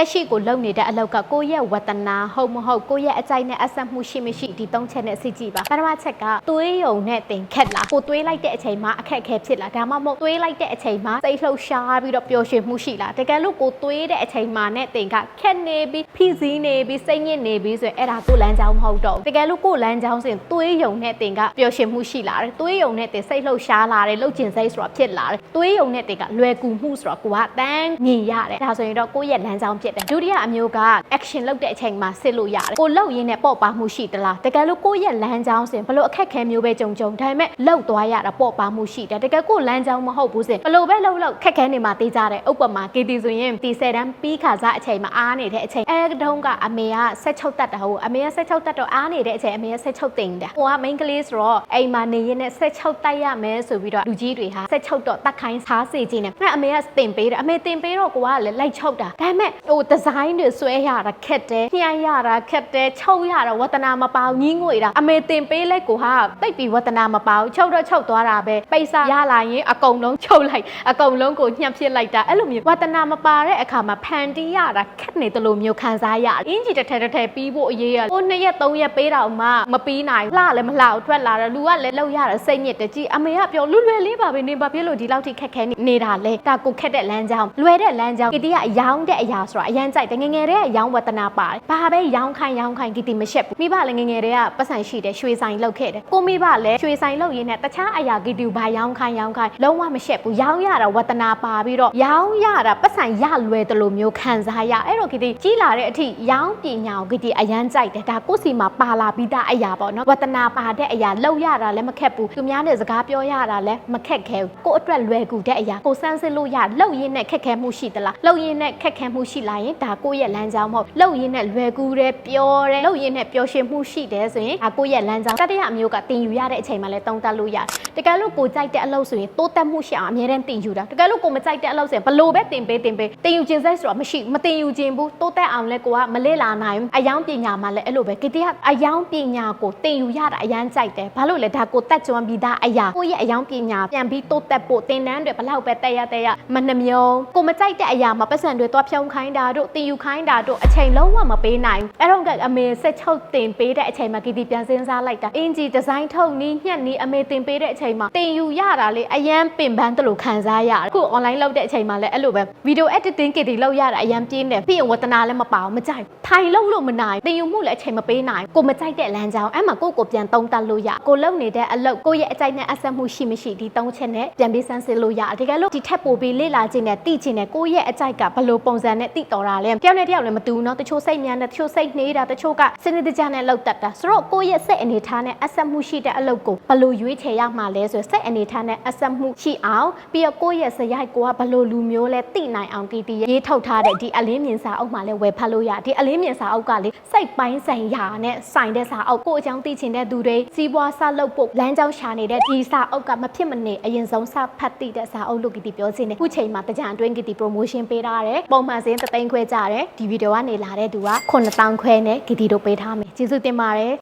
လက်ရှိကိုလုပ်နေတဲ့အလောက်ကကိုယ့်ရဲ့ဝတ္တနာဟုတ်မဟုတ်ကိုယ့်ရဲ့အကြိုက်နဲ့အဆက်မှုရှိမရှိဒီသုံးချက်နဲ့စစ်ကြည့်ပါပထမချက်ကသွေးယုံနဲ့တင်ခက်လားကိုသွေးလိုက်တဲ့အချိန်မှာအခက်အခဲဖြစ်လားဒါမှမဟုတ်သွေးလိုက်တဲ့အချိန်မှာစိတ်လှုပ်ရှားပြီးတော့ပျော်ရွှင်မှုရှိလားတကယ်လို့ကိုသွေးတဲ့အချိန်မှာနဲ့တင်ကခက်နေပြီးဖိစီးနေပြီးစိတ်ညစ်နေပြီးဆိုရင်အဲ့ဒါကိုလမ်းကြောင်းမဟုတ်တော့ဘူးတကယ်လို့ကိုလမ်းကြောင်းဆိုရင်သွေးယုံနဲ့တင်ကပျော်ရွှင်မှုရှိလာတယ်သွေးယုံနဲ့တင်စိတ်လှုပ်ရှားလာတယ်လှုပ်ကျင်စိတ်ဆိုတာဖြစ်လာတယ်သွေးယုံနဲ့တင်ကလွယ်ကူမှုဆိုတာကိုကတန်းမြင်ရတယ်ဒါဆိုရင်တော့ကိုယ့်ရဲ့လမ်းကြောင်းဖြစ်တယ်ဒုတိယအမျိုးက action လုပ်တဲ့အချိန်မှာစစ်လို့ရတယ်ကိုလှုပ်ရင်းနဲ့ပေါ့ပါမှုရှိသလားတကယ်လို့ကိုယ့်ရဲ့လမ်းကြောင်းဆိုရင်ဘလို့အခက်ခဲမျိုးပဲကြုံကြုံဒါပေမဲ့လှုပ်သွားရတာပေါ့ပါမှုရှိတယ်တကယ်ကိုလမ်းကြောင်းမဟုတ်ဘူးဆိုရင်ဘလို့ပဲလှုပ်လှုပ်ခက်ခဲနေမှာတေးကြတယ်ဥပမာကေတီဆိုရင်ဒီ10တန်းပြီးခါစားအချိန်မှာအားနေတဲ့အချိန်အဲတုန်းကအမေက16တက်တာဟုတ်အမေက16တက်တော့အားနေတဲ့အချိန်အမေက16တိမ်တယ်ဟိုက main ကလေးဆိုတော့အိမ်မှာနေရင်းနဲ့16တက်ရမယ်ဆိုပြီးတော့လူကြီးတွေဟာ16တော့တက်ခိုင်းစားစေခြင်းနဲ့အဲ့အမေကတင်ပေးတယ်အမေတင်ပေးတော့ကိုကလည်းလိုက်ချုပ်တာဒါပေမဲ့ဟိုဒီဇိုင်းတွေဆွဲရတာခက်တယ်ညှိရတာခက်တယ်ချုပ်ရတာဝတ္တနာမပေါညင်းငွေတာအမေတင်ပေးလိုက်ကိုဟာတိတ်ပြီးဝတ္တနာမပေါချုပ်တော့ချုပ်သွားတာပဲပိတ်စာရလာရင်အကုန်လုံးချုပ်လိုက်အကုန်လုံးကိုညှက်ဖြစ်လိုက်တာအဲ့လိုမျိုးဝတ္တနာမပါတဲ့အခါမှာဖန်တီးရတာခက်နေတယ်လို့မျိုးခံစားရတယ်အင်ဂျီတစ်ထက်တစ်ထက်ပြီးဖို့အရေးရဟိုနှစ်ရက်သုံးရက်ပေးတော့မှမပြီးနိုင်လှလည်းမလှအောင်ထွက်လာတယ်လူကလည်းလောက်ရတာစိတ်ညစ်တယ်ကြည်အမေကပြောလွယ်လွယ်လေးပါပဲနေပါဖြစ်လို့ဒီလောက်ထိခက်ခဲနေတာလဲဒါကိုခက်တဲ့လမ်းကြောင်းလွယ်တဲ့လမ်းကြောင်းကတိကအယောင်းတဲ့အရာဆိုတာအရန်ကြိုက်တယ်ငယ်ငယ်တည်းကရောင်းဝတ္တနာပါတယ်ဘာပဲရောင်းခိုင်းရောင်းခိုင်းကတိမရှက်ဘူးမိဘလည်းငယ်ငယ်တည်းကပတ်စံရှိတယ်ရွှေဆိုင်လောက်ခဲ့တယ်ကိုမိဘလည်းရွှေဆိုင်လောက်ရင်းနဲ့တခြားအရာကတိဘာရောင်းခိုင်းရောင်းခိုင်းလုံးဝမရှက်ဘူးရောင်းရတာဝတ္တနာပါပြီးတော့ရောင်းရတာပတ်စံရလွယ်တယ်လို့မျိုးခံစားရအဲ့တော့ကတိကြီးလာတဲ့အထိရောင်းပညာကိုကတိအရန်ကြိုက်တယ်ဒါကိုယ့်စီမှာပါလာပြီးသားအရာပေါ့နော်ဝတ္တနာပါတဲ့အရာလောက်ရတာလည်းမခက်ဘူးသူများနဲ့စကားပြောရတာလည်းမခက်ခဲဘူးကိုယ့်အတွက်လွယ်ကူတဲ့အရာကိုစမ်းစစ်လို့ရလောက်ရင်းနဲ့ခက်ခဲမှုရှိသလားလောက်ရင်းနဲ့ခက်ခဲမှုရှိလာရင်ဒါကိုယ့်ရဲ့လမ်းကြောင်းမဟုတ်လောက်ရင်းနဲ့လွယ်ကူတယ်ပြောတယ်လောက်ရင်းနဲ့ပျော်ရွှင်မှုရှိတယ်ဆိုရင်ဒါကိုယ့်ရဲ့လမ်းကြောင်းတတိယအမျိုးကတင်ယူရတဲ့အချိန်မှာလည်းတုံးတက်လို့ရတယ်တကယ်လို့ကိုကြိုက်တဲ့အလုပ်ဆိုရင်တိုးတက်မှုရှိအောင်အမြဲတမ်းတင်ယူတာတကယ်လို့ကိုမကြိုက်တဲ့အလုပ်ဆိုရင်ဘလို့ပဲတင်ပေးတင်ပေးတင်ယူခြင်းစိတ်ဆိုတာမရှိမတင်ယူခြင်းဘူးတိုးတက်အောင်လဲကိုကမလေ့လာနိုင်ဘူးအယောင်ပညာမှာလည်းအဲ့လိုပဲကတိကအယောင်ပညာကိုတင်ယူရတာအရန်ကြိုက်တယ်ဘာလို့လဲဒါကိုတက်ကြွပြီးသားအရာကိုယ့်ရဲ့အယောင်ပညာပြန်ပြီးတိုးတက်ဖို့တင်တန်းတွေဘလောက်ပဲတက်ရတက်ရမနှမျောကိုမကြိုက်တဲ့အရာမှာပတ်စံတွေသွားဖြုံခိုင်းတာတို့တင်ယူခိုင်းတာတို့အချိန်လုံးဝမပေးနိုင်ဘူးအဲ့တော့ကအမေဆက်ချုပ်တင်ပေးတဲ့အချိန်မှာကတိပြန်စဉ်းစားလိုက်တာအင်ဂျီဒီဇိုင်းထုတ်နီးညှက်နီးအမေတင်ပေးတဲ့အချိန်မှာတင်ယူရတာလေအရန်ပင်ပန်းတယ်လို့ခံစားရတယ်အခု online လုပ်တဲ့အချိန်မှာလည်းအဲ့လိုပဲ video editing ကတိလုပ်ရတာအရန်ပြင်းတယ်ပြီးရင်ဝတ္တနာလည်းမပါဘူးမကြိုက်ထိုင်လုပ်လို့မနိုင်တင်ယူမှုလည်းအချိန်မပေးနိုင်ကိုမကြိုက်တဲ့လမ်းကြောင်းအဲ့မှာကိုကိုပြန်သုံးသပ်လို့ရကိုလုပ်နေတဲ့အလုပ်ကိုရဲ့အကြိုက်နဲ့အဆက်မှုရှိမရှိဒီသုံးချက်နဲ့ပြန်ပြီးစမ်းစစ်လို့ရတကယ်လို့ဒီထက်ပိုပြီးလေ့လာခြင်းနဲ့သိခြင်းနဲ့ကိုရဲ့အကြိုက်ကဘယ်လိုပုံစံနဲ့သိတော်တာလဲတယောက်နဲ့တယောက်လည်းမတူဘူးเนาะတချို့စိတ်များနဲ့တချို့စိတ်နှေးတာတချို့ကစနစ်တကျနဲ့လောက်တတ်တာဆိုတော့ကိုရဲ့စိတ်အနေထားနဲ့အဆက်မှုရှိတဲ့အလုပ်ကိုဘယ်လိုရွေးချယ်ရမှာလဲဆိုစိတ်အနေထားနဲ့အဆက်မှုရှိအောင်ပြီးတော့ကိုရဲ့စရိုက်ကိုကဘယ်လိုလူမျိုးလဲသိနိုင်အောင်တီတီရေးထုတ်ထားတဲ့ဒီအလင်းမြင်စာအုပ်မှာလည်းဝယ်ဖတ်လို့ရဒီအလင်းမြင်စာအုပ်ကလေစိတ်ပိုင်းဆိုင်ရာနဲ့ဆိုင်တဲ့စာအုပ်ကိုအကြောင်းသိချင်တဲ့သူတွေစီးပွားစလုပ်ဖို့လမ်းကြောင်းရှာနေတဲ့ဒီစာအုပ်ကမဖြစ်မနေအရင်ဆုံးစဖတ်သိတဲ့စာအုပ်လို့ကတီပြောချင်တယ်ခုချိန်မှာတကြံအတွင်းကတီ promotion ပေးထားတယ်ပုံမှန်စင်းသ သိန်းခွဲကြတယ်ဒီဗီဒီယိုကနေလာတဲ့သူက9000ခွဲနဲ့ကတီတို့ပေးထားမယ်ကျေးဇူးတင်ပါတယ်